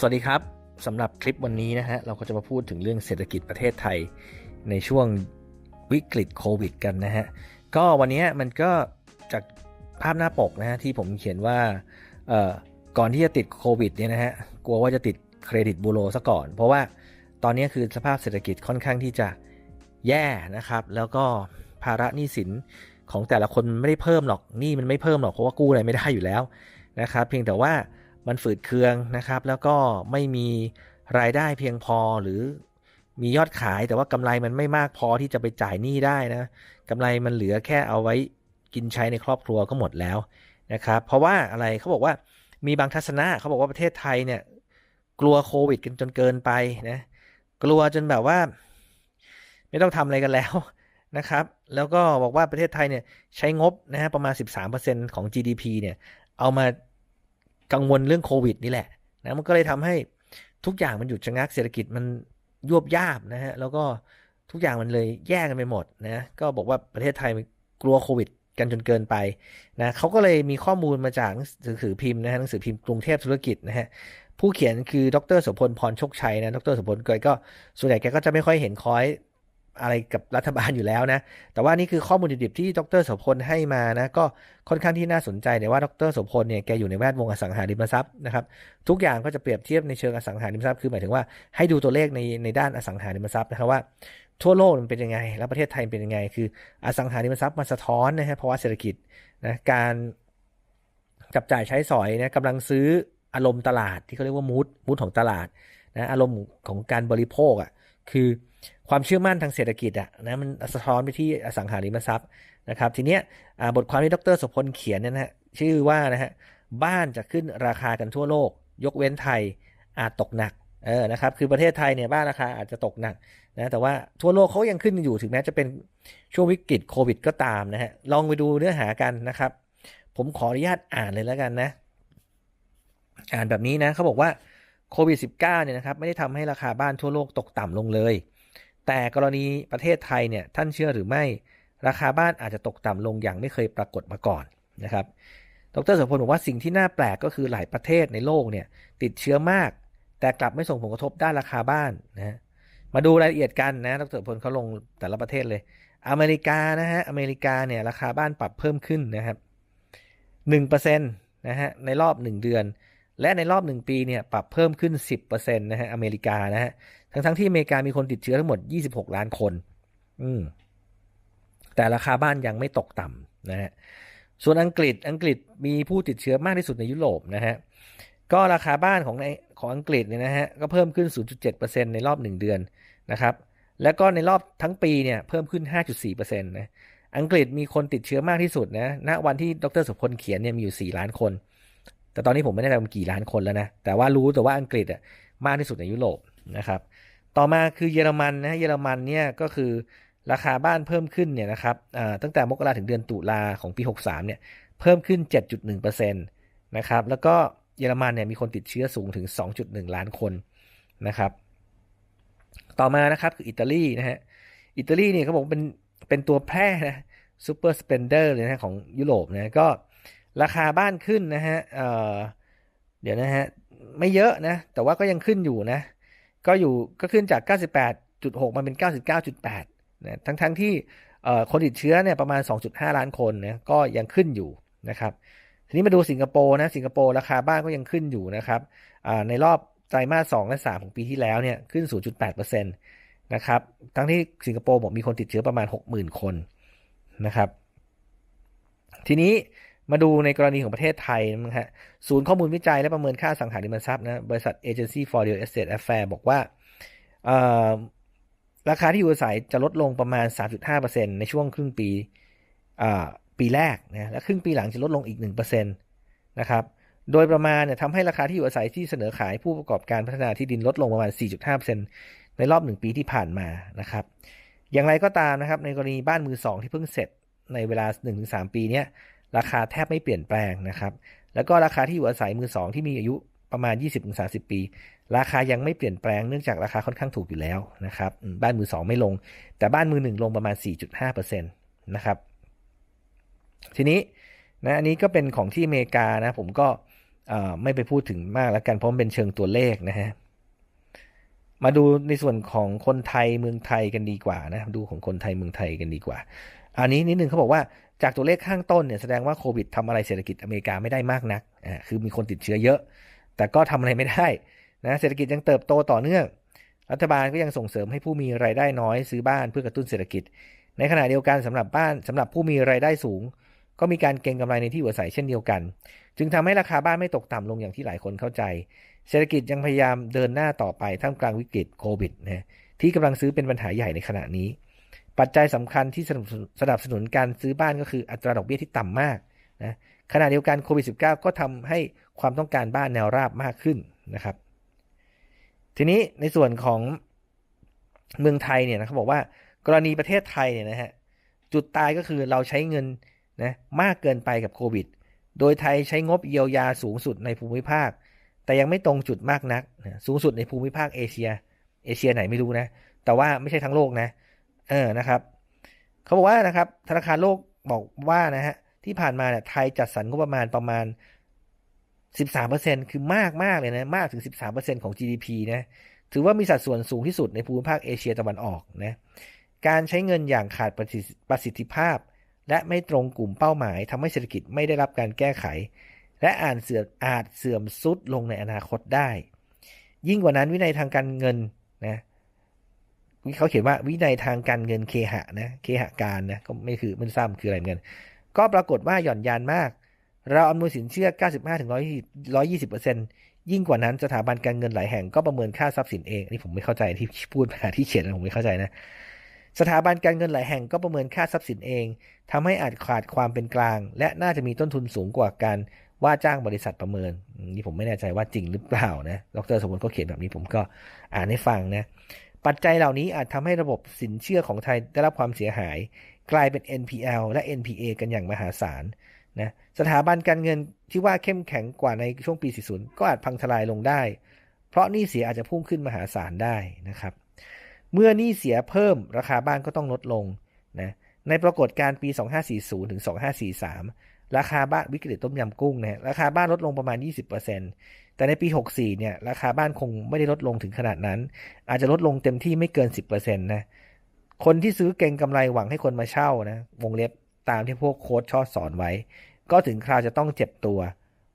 สวัสดีครับสำหรับคลิปวันนี้นะฮะเราก็จะมาพูดถึงเรื่องเศรษฐกิจประเทศไทย ในช่วงวิกฤตโควิด กันนะฮะก็วันนี้มันก็จากภาพหน้าปกนะฮะที่ผมเขียนว่าเอ่อก่อนที่จะติดโควิดเนี่ยนะฮะกลัวว่าจะติดเครดิตบูโรซะก่อน เพราะว่าตอนนี้คือสภาพเศรษฐกิจค่อนข้างที่จะแย่นะครับ แล้วก็ภาระหนี้สินของแต่ละคนไม่ได้เพิ่มหรอกหนี้มันไม่เพิ่มหรอกเพราะว่ากู้อะไรไม่ได้อยู่แล้วนะครับ เพียงแต่ว่า มันฝืดเคืองนะครับ แล้วก็ไม่มีรายได้เพียงพอหรือมียอดขายแต่ว่ากำไรมันไม่มากพอที่จะไปจ่ายหนี้ได้นะกำไรมันเหลือแค่เอาไว้กินใช้ในครอบครัวก็หมดแล้วนะครับเพราะว่าอะไรเขาบอกว่ามีบางทัศนะเขาบอกว่าประเทศไทยเนี่ยกลัวโควิดกันจนเกินไปนะกลัวจนแบบว่า ไม่ต้องทำอะไรกันแล้วนะครับ แล้วก็บอกว่าประเทศไทยเนี่ยใช้งบนะฮะประมาณ 13%ของ GDP เนี่ยเอามา กังวลเรื่องโควิดนี่แหละนะมันก็เลยทำให้ทุกอย่างมันหยุดชะงักเศรษฐกิจมันยวบยาบนะฮะแล้วก็ทุกอย่างมันเลยแย่กันไปหมดนะก็บอกว่าประเทศไทยกลัวโควิดกันจนเกินไปนะเขาก็เลยมีข้อมูลมาจากหนังสือพิมพ์นะฮะหนังสือพิมพ์กรุงเทพธุรกิจนะฮะผู้เขียนคือดรสุพลพรโชคชัยนะดรสุพลเกยก็ส่วนใหญ่แกก็จะไม่ค่อยเห็นคอย อะไรกับรัฐบาลอยู่แล้วนะ แต่ว่านี่คือข้อมูลดิบๆที่ดรโสพลให้มานะ ก็ค่อนข้างที่น่าสนใจเนี่ยว่าดรโสพลเนี่ยแกอยู่ในแวดวงอสังหาริมทรัพย์นะครับ ทุกอย่างก็จะเปรียบเทียบในเชิงอสังหาริมทรัพย์คือหมายถึงว่าให้ดูตัวเลขในในด้านอสังหาริมทรัพย์นะครับว่าทั่วโลกมันเป็นยังไง แล้วประเทศไทยเป็นยังไง คืออสังหาริมทรัพย์มันสะท้อนนะฮะเพราะว่าเศรษฐกิจนะการจับจ่ายใช้สอยนะกำลังซื้ออารมณ์ตลาดที่เขาเรียกว่ามูดมูดของตลาดนะอารมณ์ของการบริโภคอะ คือความเชื่อมั่นทางเศรษฐกิจอะนะมันสะท้อนไปที่อสังหาริมทรัพย์นะครับทีเนี้ยบทความที่ดรสพลเขียนเนี่ยนะฮะชื่อว่านะฮะบ้านจะขึ้นราคากันทั่วโลก ยกเว้นไทยอาจตกหนักเออนะครับคือประเทศไทยเนี่ยบ้านราคาอาจจะตกหนักนะแต่ว่าทั่วโลกเขายังขึ้นอยู่ถึงแม้จะเป็นช่วงวิกฤตโควิดก็ตามนะฮะลองไปดูเนื้อหากันนะครับ ผมขออนุญาตอ่านเลยแล้วกันนะ อ่านแบบนี้นะเขาบอกว่า โควิด -19 เนี่ยนะครับไม่ได้ทำให้ราคาบ้านทั่วโลกตกต่ำลงเลย แต่กรณีประเทศไทยเนี่ยท่านเชื่อหรือไม่ราคาบ้านอาจจะตกต่ำลงอย่างไม่เคยปรากฏมาก่อนนะครับ ดรสมพลบอกว่าสิ่งที่น่าแปลกก็คือหลายประเทศในโลกเนี่ยติดเชื้อมาก แต่กลับไม่ส่งผลกระทบด้านราคาบ้านนะมาดูรายละเอียดกันนะ ดรสมพลเขาลงแต่ละประเทศเลย อเมริกานะฮะ อเมริกาเนี่ยราคาบ้านปรับเพิ่มขึ้นนะครับหนึ่งเปอร์เซ็นต์นะฮะในรอบหนึ่งเดือน และในรอบหนึ่งปีเนี่ยปรับเพิ่มขึ้นสิบเปอร์เซ็นะฮะอเมริกานะฮะทั้งทั้งที่อเมริกามีคนติดเชื้อทั้งหมด 26 ล้านคน อืมแต่ราคาบ้านยังไม่ตกต่ำนะฮะส่วนอังกฤษอังกฤษมีผู้ติดเชื้อมากที่สุดในยุโรปนะฮะก็ราคาบ้านของในของอังกฤษเนี่ยนะฮะก็เพิ่มขึ้น 0.7%ในรอบ 1 เดือนนะครับ แล้วก็ในรอบทั้งปีเนี่ยเพิ่มขึ้น 5.4%นะอังกฤษมีคนติดเชื้อมากที่สุดนะณวันที่ดรสุพลเขียนเนี่ยมีอยู่ 4 ล้านคน แต่ตอนนี้ผมไม่แน่ใจว่ากี่ล้านคนแล้วนะ แต่ว่ารู้แต่ว่าอังกฤษอะมากที่สุดในยุโรปนะครับ ต่อมาคือเยอรมันนะเยอรมันเนี่ยก็คือราคาบ้านเพิ่มขึ้นเนี่ยนะครับตั้งแต่มกราถึงเดือนตุลาของปี 63เนี่ยเพิ่มขึ้น 7.1%นะครับ แล้วก็เยอรมันเนี่ยมีคนติดเชื้อสูงถึง 2.1 ล้านคนนะครับ ต่อมานะครับคืออิตาลีนะฮะ อิตาลีเนี่ยเขาบอกเป็นเป็นตัวแพร่นะซูเปอร์สเปนเดอร์เลยนะของยุโรปนะ ก็ ราคาบ้านขึ้นนะฮะเเดี๋ยวนะฮะ ไม่เยอะนะ แต่ว่าก็ยังขึ้นอยู่นะ ก็อยู่ก็ขึ้นจาก 98.6มาเป็น 99.8 นะ ทั้งทั้งที่คนติดเชื้อเนี่ยประมาณ 2.5 ล้านคนนะ ก็ยังขึ้นอยู่นะครับ ทีนี้มาดูสิงคโปร์นะ สิงคโปร์ราคาบ้านก็ยังขึ้นอยู่นะครับ ในรอบไตรมาส 2 และ 3 ของปีที่แล้วเนี่ยขึ้น 0.8%นะครับ ทั้งที่สิงคโปร์บอกมีคนติดเชื้อประมาณ 60,000 คนนะครับ ทีนี้ มาดูในกรณีของประเทศไทยนะฮะศูนย์ข้อมูลวิจัยและประเมินค่าสังหาริมทรัพย์นะบริษัท Agency for Real Estate Affairs บอกว่าราคาที่อยู่อาศัยจะลดลงประมาณ 3.5%ในช่วงครึ่งปีปีแรกนะและครึ่งปีหลังจะลดลงอีก 1%นะครับโดยประมาณเนี่ยทำให้ราคาที่อยู่อาศัยที่เสนอขายผู้ประกอบการพัฒนาที่ดินลดลงประมาณ 4.5%ในรอบ 1 ปีที่ผ่านมานะครับอย่างไรก็ตามนะครับในกรณีบ้านมือ 2 ที่เพิ่งเสร็จในเวลา 1-3 ปีเนี้ย ราคาแทบไม่เปลี่ยนแปลงนะครับ แล้วก็ราคาที่อยู่อาศัยมือ2ที่มีอายุประมาณ 20-30 ปี ราคายังไม่เปลี่ยนแปลงเนื่องจากราคาค่อนข้างถูกอยู่แล้วนะครับ บ้านมือ2ไม่ลง แต่บ้านมือ1ลงประมาณ 4.5%นะครับ ทีนี้นะอันนี้ก็เป็นของที่อเมริกานะ ผมก็ไม่ไปพูดถึงมากแล้วกันเพราะมันเป็นเชิงตัวเลขนะฮะมาดูในส่วนของคนไทยเมืองไทยกันดีกว่านะ ดูของคนไทยเมืองไทยกันดีกว่า อันนี้นิดนึงเขาบอกว่า จากตัวเลขข้างต้นเนี่ยแสดงว่าโควิดทำอะไรเศรษฐกิจอเมริกาไม่ได้มากนักอ่าคือมีคนติดเชื้อเยอะ แต่ก็ทำอะไรไม่ได้นะเศรษฐกิจยังเติบโตต่อเนื่อง รัฐบาลก็ยังส่งเสริมให้ผู้มีรายได้น้อยซื้อบ้านเพื่อกระตุ้นเศรษฐกิจ ในขณะเดียวกันสำหรับบ้านสำหรับผู้มีรายได้สูง ก็มีการเก็งกำไรในที่อยู่อาศัยเช่นเดียวกัน จึงทำให้ราคาบ้านไม่ตกต่ำลงอย่างที่หลายคนเข้าใจ เศรษฐกิจยังพยายามเดินหน้าต่อไปท่ามกลางวิกฤตโควิดนะที่กำลังซื้อเป็นปัญหาใหญ่ในขณะนี้ ปัจจัยสำคัญที่สนับสนุนการซื้อบ้านก็คืออัตราดอกเบี้ยที่ต่ำมากนะขณะเดียวกันโควิด -19 ก็ทำให้ความต้องการบ้านแนวราบมากขึ้นนะครับ ทีนี้ในส่วนของเมืองไทยเนี่ยนะเขาบอกว่ากรณีประเทศไทยเนี่ยนะฮะจุดตายก็คือเราใช้เงินนะมากเกินไปกับโควิด โดยไทยใช้งบเยียวยาสูงสุดในภูมิภาค แต่ยังไม่ตรงจุดมากนัก สูงสุดในภูมิภาคเอเชีย เอเชียไหนไม่รู้นะ แต่ว่าไม่ใช่ทั้งโลกนะเเออนะครับเขาบอกว่านะครับ ธนาคารโลกบอกว่านะฮะที่ผ่านมาเนี่ยไทยจัดสรรงบประมาณประมาณ 13%คือมากมากเลยนะ มากถึง 13%ของ GDP นะถือว่ามีสัดส่วนสูงที่สุดในภูมิภาคเอเชียตะวันออกนะการใช้เงินอย่างขาดประสิทธิภาพ และไม่ตรงกลุ่มเป้าหมายทำให้เศรษฐกิจไม่ได้รับการแก้ไข และอาจเสื่อมอาจเสื่อมสุดลงในอนาคตได้ ยิ่งกว่านั้นวินัยทางการเงินนะ เขาเขียนว่าวินัยทางการเงินเคหะนะเคหะการนะก็ไม่คือมันซ้ำคืออะไรเงินก็ปรากฏว่าหย่อนยานมาก เราอำนวยสินเชื่อ 95ถึง120เปอร์เซ็นต์ยิ่งกว่านั้นสถาบันการเงินหลายแห่งก็ประเมินค่าทรัพย์สินเองนี่ผมไม่เข้าใจที่พูดมาที่เขียนผมไม่เข้าใจนะสถาบันการเงินหลายแห่งก็ประเมินค่าทรัพย์สินเองทำให้อาจขาดความเป็นกลาง และน่าจะมีต้นทุนสูงกว่าการว่าจ้างบริษัทประเมินนี่ผมไม่แน่ใจว่าจริงหรือเปล่านะ ดรสมบูรณ์ก็เขียนแบบนี้ผมก็อ่านให้ฟังนะ ปัจจัยเหล่านี้อาจทำให้ระบบสินเชื่อของไทยได้รับความเสียหาย กลายเป็น NPL และ NPA กันอย่างมหาศาลนะสถาบันการเงินที่ว่าเข้มแข็งกว่าในช่วงปี 40 ก็อาจพังทลายลงได้ เพราะหนี่เสียอาจจะพุ่งขึ้นมหาศาลได้นะครับ เมื่อหนี้เสียเพิ่มราคาบ้านก็ต้องลดลงนะในปรากฏการปี 2540 ถึง 2543 ราคาบ้านวิกฤตต้มยำกุ้งนะราคาบ้านลดลงประมาณ 20%แต่ในปี 64 เนี่ย ราคาบ้านคงไม่ได้ลดลงถึงขนาดนั้น อาจจะลดลงเต็มที่ไม่เกิน 10%นะ คนที่ซื้อเก่งกำไรหวังให้คนมาเช่านะ วงเล็บตามที่พวกโค้ดชอบสอนไว้ ก็ถึงคราวจะต้องเจ็บตัว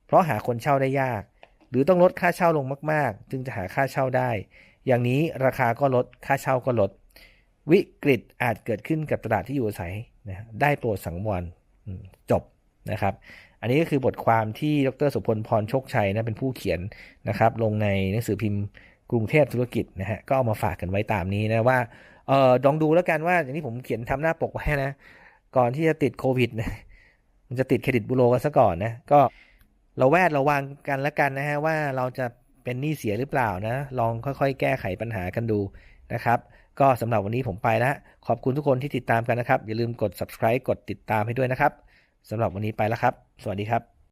เพราะหาคนเช่าได้ยาก หรือต้องลดค่าเช่าลงมาก ๆ จึงจะหาค่าเช่าได้ อย่างนี้ราคาก็ลด ค่าเช่าก็ลด วิกฤตอาจเกิดขึ้นกับตลาดที่อยู่อาศัยนะได้โปรดสังวร นะครับ อันนี้ก็คือบทความที่ดรสุพลพรโชคชัยนะเป็นผู้เขียนนะครับ ลงในหนังสือพิมพ์กรุงเทพธุรกิจนะฮะก็เอามาฝากกันไว้ตามนี้นะว่าเออลองดูแล้วกันว่าอย่างที่ผมเขียนทำหน้าปกไว้นะ ก่อนที่จะติดโควิดนะมันจะติดเครดิตบูโรกันซะก่อนนะก็เราแวดระวังกันแล้วกันนะฮะว่าเราจะเป็นหนี้เสียหรือเปล่านะ ลองค่อยๆ แก้ไขปัญหากันดูนะครับ ก็สำหรับวันนี้ผมไปแล้ว ขอบคุณทุกคนที่ติดตามกันนะครับ อย่าลืมกด subscribe กดติดตามให้ด้วยนะครับ สำหรับวันนี้ไปแล้วครับ สวัสดีครับ